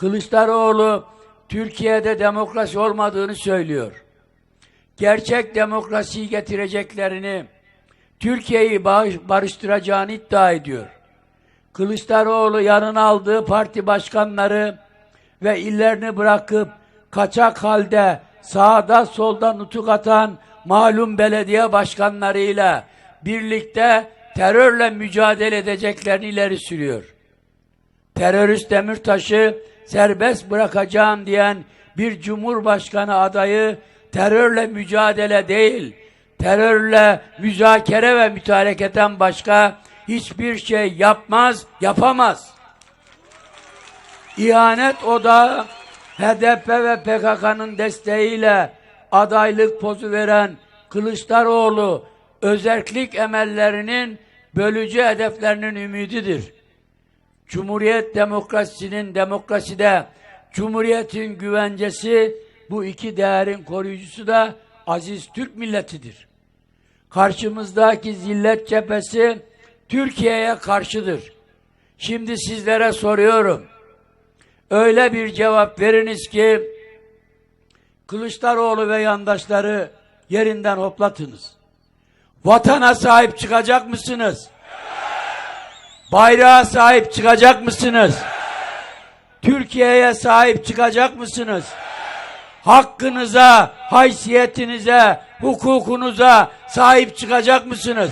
Kılıçdaroğlu Türkiye'de demokrasi olmadığını söylüyor. Gerçek demokrasiyi getireceklerini, Türkiye'yi barıştıracağını iddia ediyor. Kılıçdaroğlu yanına aldığı parti başkanları ve illerini bırakıp kaçak halde sağda solda nutuk atan malum belediye başkanlarıyla birlikte terörle mücadele edeceklerini ileri sürüyor. Terörist Demirtaş'ı serbest bırakacağım diyen bir cumhurbaşkanı adayı terörle mücadele değil, terörle müzakere ve mütareketen başka hiçbir şey yapmaz, yapamaz. İhanet odağı HDP ve PKK'nın desteğiyle adaylık pozu veren Kılıçdaroğlu özerklik emellerinin bölücü hedeflerinin ümididir. Cumhuriyet demokrasisinin demokraside Cumhuriyetin güvencesi bu iki değerin koruyucusu da aziz Türk milletidir. Karşımızdaki zillet cephesi Türkiye'ye karşıdır. Şimdi sizlere soruyorum. Öyle bir cevap veriniz ki Kılıçdaroğlu ve yandaşları yerinden hoplatınız. Vatana sahip çıkacak mısınız? Bayrağa sahip çıkacak mısınız? Türkiye'ye sahip çıkacak mısınız? Hakkınıza, haysiyetinize, hukukunuza sahip çıkacak mısınız?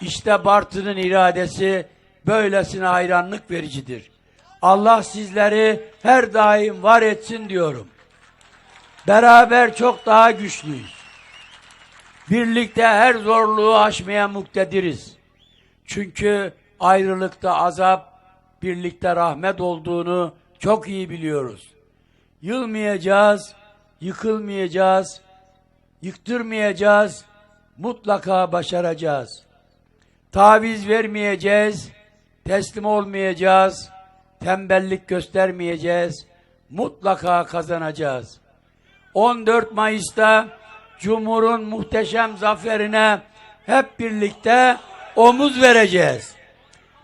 İşte Bartın'ın iradesi böylesine hayranlık vericidir. Allah sizleri her daim var etsin diyorum. Beraber çok daha güçlüyüz. Birlikte her zorluğu aşmaya muktediriz. Çünkü ayrılıkta azap, birlikte rahmet olduğunu çok iyi biliyoruz. Yılmayacağız, yıkılmayacağız, yıktırmayacağız, mutlaka başaracağız. Taviz vermeyeceğiz, teslim olmayacağız, tembellik göstermeyeceğiz, mutlaka kazanacağız. 14 Mayıs'ta Cumhur'un muhteşem zaferine hep birlikte omuz vereceğiz.